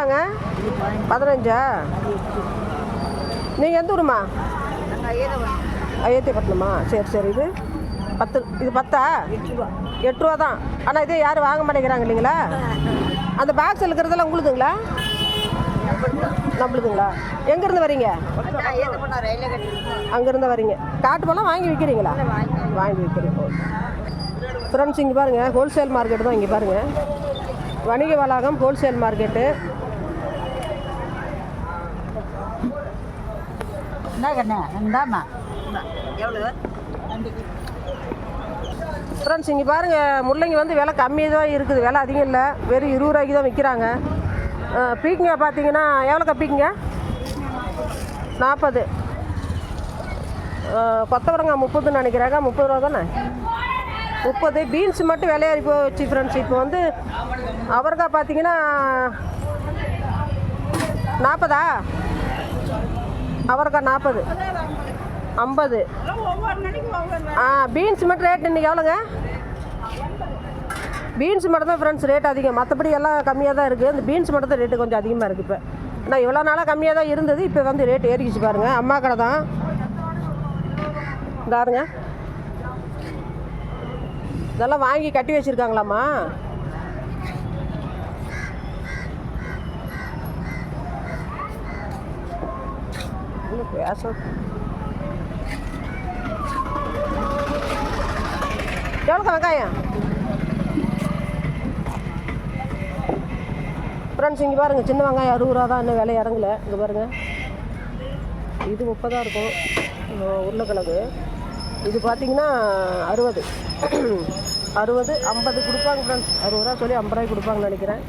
எவ்வளோங்க பதினஞ்சா? நீங்கள் எந்த ஊருமா ஐயத்திப்பட்டினமா சரி சரி. இது பத்து இது பத்தா? எட்டு ரூபா தான். ஆனால் இதே யாரும் வாங்க மாட்டேங்கிறாங்க இல்லைங்களா? அந்த பாக்ஸ் இருக்கிறதெல்லாம் உங்களுதுங்களா நம்மளுதுங்களா எங்கேருந்து வரீங்க? அங்கேருந்து வரீங்க. காட்டு பழம் வாங்கி விற்கிறீங்களா வாங்கி விற்கிறீங்க ஃப்ரெண்ட்ஸ் இங்கே பாருங்கள் ஹோல்சேல் மார்க்கெட் தான் இங்கே பாருங்கள் வணிக வளாகம் ஹோல்சேல் மார்க்கெட்டு என்ன கண்ணே இந்தாம்மா எவ்வளோ ஃப்ரெண்ட்ஸ் இங்கே பாருங்கள் முள்ளங்கி வந்து விலை கம்மியாக தான் இருக்குது. விலை அதிகம் இல்லை. வெறும் இருபது ரூபாய்க்கு தான் விற்கிறாங்க பீக்கிங்க பார்த்தீங்கன்னா எவ்வளோக்கா பீக்கிங்க? நாற்பது கொத்தவரங்காய் முப்பதுன்னு நினைக்கிறாங்க. முப்பது ரூபா தானே? முப்பது. பீன்ஸ் மட்டும் விலையாறி போச்சு ஃப்ரெண்ட்ஸ் இப்போ வந்து அவரைக்காய் பார்த்தீங்கன்னா நாற்பதா அவரைக்காய் நாற்பது. ஐம்பது. ஆ பீன்ஸ் மட்டும் ரேட் இன்றைக்கி எவ்வளோங்க? பீன்ஸ் மட்டும் தான் ஃப்ரெண்ட்ஸ் ரேட் அதிகம். மற்றபடி எல்லாம் கம்மியாக தான் இருக்குது இந்த பீன்ஸ் மட்டும் தான் ரேட்டு கொஞ்சம் அதிகமாக இருக்குது இப்போ. நான் இவ்வளோ நாளாக கம்மியாக தான் இருந்தது. இப்போ வந்து ரேட் ஏறிக்கிச்சு பாருங்கள் அம்மா கடை தான். இதாருங்க இதெல்லாம் வாங்கி கட்டி வச்சுருக்காங்களாம்மா? இன்னும் பேச எவ்வளோக்கா வெங்காயம் ஃப்ரெண்ட்ஸ் இங்கே பாருங்கள் சின்ன வெங்காயம் அறுபது ரூபா தான் இன்னும் விலை இறங்கல. இங்கே பாருங்கள் இது முப்பதாக இருக்கும். உருளைக்கிழங்கு. இது பார்த்தீங்கன்னா அறுபது. அறுபது ஐம்பது கொடுப்பாங்க ஃப்ரெண்ட்ஸ் அறுபது ரூபா சொல்லி ஐம்பது ரூபாய்க்கு கொடுப்பாங்கன்னு நினைக்கிறேன்.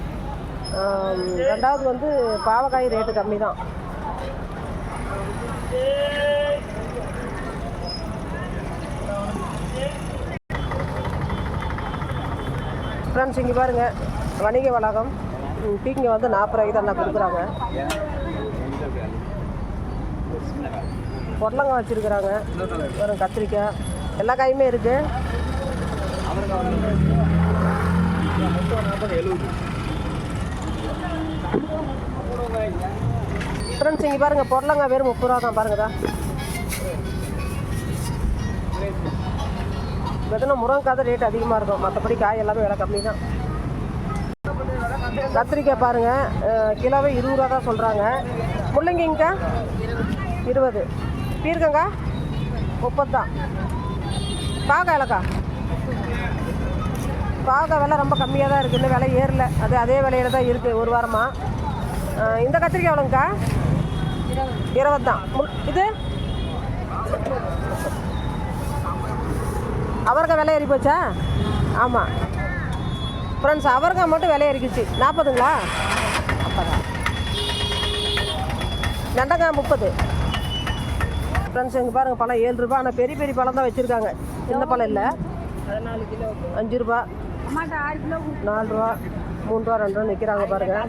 ரெண்டாவது வந்து பாவக்காய் ரேட்டு கம்மி தான் ஃப்ரெண்ட்ஸ் இங்கே பாருங்கள் வணிக வளாகம். பீக்கிங்க வந்து நாற்பது ரூபாய்க்கு தான் கொடுக்குறாங்க. பொடலங்காய் வச்சுருக்குறாங்க. வெறும் கத்திரிக்காய். எல்லா காயுமே இருக்குது ஃப்ரெண்ட்ஸ் இங்கே பாருங்கள் பொடலங்காய் வெறும் முப்பது ரூபா தான் பாருங்கதா. எதுனா முருங்கைக்காய் தான் ரேட் அதிகமாக இருக்கும். மற்றபடி காய் எல்லாமே விலை கம்மி தான். கத்திரிக்காய் பாருங்கள் கிலோவே இருபது ரூபா தான் சொல்கிறாங்க முள்ளங்கிங்கக்கா இருபது. பீர்க்கங்கா முப்பது தான் பாவக்காய் இலக்கா. பாவக்காய் விலை ரொம்ப கம்மியாக தான் இருக்குது இந்த விலை ஏறல. அது அதே விலையில தான் இருக்குது ஒரு வாரமாக இந்த கத்திரிக்காய் எவ்வளோங்கக்கா இருபது தான் இது? அவரைக்காய் விலை ஏறி போச்சா? ஆமாம் ஃப்ரெண்ட்ஸ் அவரைக்காய் மட்டும் விலை ஏறிக்குச்சு. நாற்பதுங்களா அப்பதா வெண்டைக்காய் முப்பது. ஃப்ரெண்ட்ஸ் எங்கள் பாருங்கள் பழம் ஏழு ரூபா. ஆனால் பெரிய பெரிய பழம் தான் வச்சுருக்காங்க. சின்ன பழம் இல்லை. அஞ்சு ரூபா. நாலு ரூபா. மூணு ரூபா ரெண்டு ரூபா நிற்கிறாங்க பாருங்கள்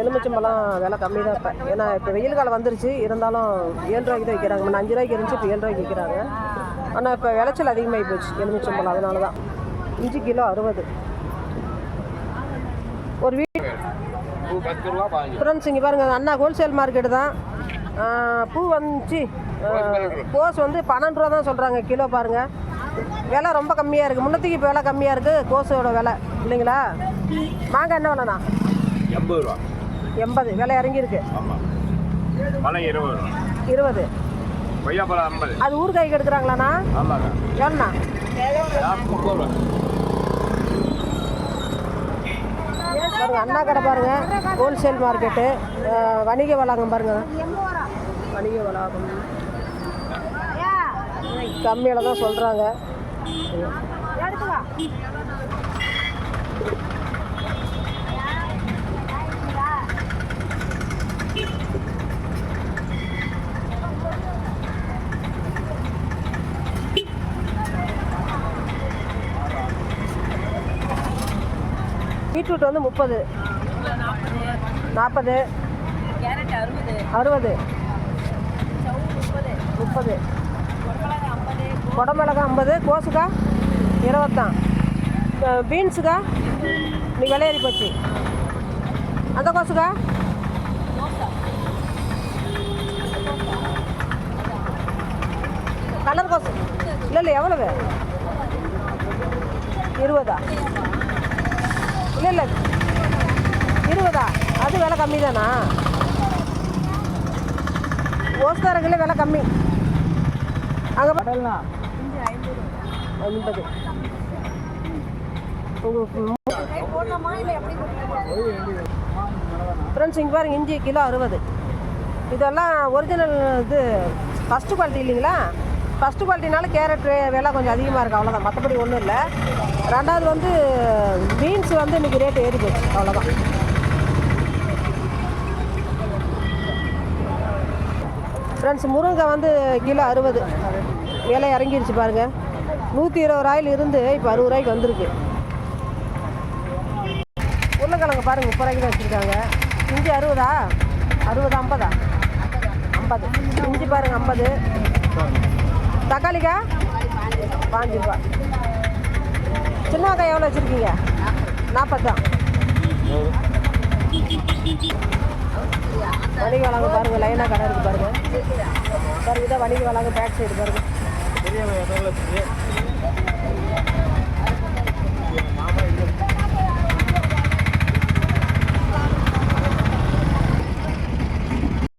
எலுமிச்சம்பழம் விலை கம்மி தான் இப்போ. ஏன்னா இப்போ வெயில் காலம் வந்துருச்சு. இருந்தாலும் ஏழு ரூபாய்க்கு தான் விற்கிறாங்க. முன்ன அஞ்சு ரூபாய்க்கு இருந்துச்சு இப்போ ஏழு ரூபாய்க்கு விற்கிறாங்க. ஆனால் இப்போ விளைச்சல் அதிகமாகி போச்சு. எலுமிச்சம்பழம் அதனால தான் இஞ்சி கிலோ அறுபது. ஒரு வீ ஃப்ரெண்ட்ஸ் இங்கே பாருங்கள் அண்ணா ஹோல்சேல் மார்க்கெட்டு தான். பூ வந்துச்சு. கோஸ் வந்து பன்னெண்டு ரூபா தான் சொல்கிறாங்க கிலோ பாருங்கள் விலை ரொம்ப கம்மியாக இருக்குது முன்னத்துக்கு இப்போ விலை கம்மியாக இருக்குது கோஸோட விலை. இல்லைங்களா? மாங்காய் என்ன விலைண்ணா? எண்பது ரூபா. எண்பது. விலை இறங்கியிருக்கு. இருபது. கொய்யாப்பழம் ஐம்பது அது ஊறுகாய்க்கு எடுக்கிறாங்களாண்ணா? ஆமாங்க எவ்வளோண்ணா? நாற்பது முப்பது ரூபா பாருங்க அண்ணா கடை பாருங்க ஹோல்சேல் மார்க்கெட்டு வணிக வளாகம் பாருங்க. வணிக வளாகம். கம்மியில் தான் சொல்கிறாங்க பீட்ரூட் வந்து முப்பது. நாற்பது. அறுபது. முப்பது. குடமிளகா ஐம்பது கோசுக்கா இருபத்தான் பீன்ஸுக்கா இன்னைக்கு விலையேறி போச்சு. முட்டைக்கோசுக்கா கலர் கோசு இல்லை இல்லை எவ்வளவு? இருபதா? இல்லை இல்லை. இருபதா? அது விலை கம்மி தானா ஓஸ்காரங்களே விலை கம்மி. அங்கே ஐம்பது போடலாமா எப்படி ஃப்ரெண்ட்ஸ் இங்கே பாருங்க இஞ்சி கிலோ அறுபது. இதெல்லாம் ஒரிஜினல் இது ஃபஸ்ட்டு குவாலிட்டி இல்லைங்களா? ஃபஸ்ட்டு குவாலிட்டினால கேரட் விலை கொஞ்சம் அதிகமாக இருக்குது அவ்வளோதான் மற்றபடி ஒன்றும் இல்லை. ரெண்டாவது வந்து பீன்ஸ் வந்து இன்றைக்கி ரேட் ஏறி போச்சு அவ்வளோதான் ஃப்ரெண்ட்ஸ் முருங்கை வந்து கிலோ அறுபது. விலை இறங்கிருச்சு பாருங்கள் நூற்றி இருபது ரூபாயில் இருந்து இப்போ அறுபது ரூபாய்க்கு வந்திருக்கு. உருளைக்கிழங்கு பாருங்க முப்பது ரூபாய்க்கு தான் வச்சுருக்காங்க. இஞ்சி அறுபதா? அறுபது ஐம்பதா? ஐம்பது. இஞ்சி பாருங்கள் ஐம்பது. தக்காளிக்கா? பாஞ்சு ரூபா. சின்ன வெங்காயம் எவ்வளோ வச்சுருக்கீங்க? நாற்பது தான் வணிக வளங்க பாருங்கள் லைனாக கடை இருக்குது பாருங்கள் பாருங்க இதான் வணிக வளங்க பேக் சைடு பாருங்க.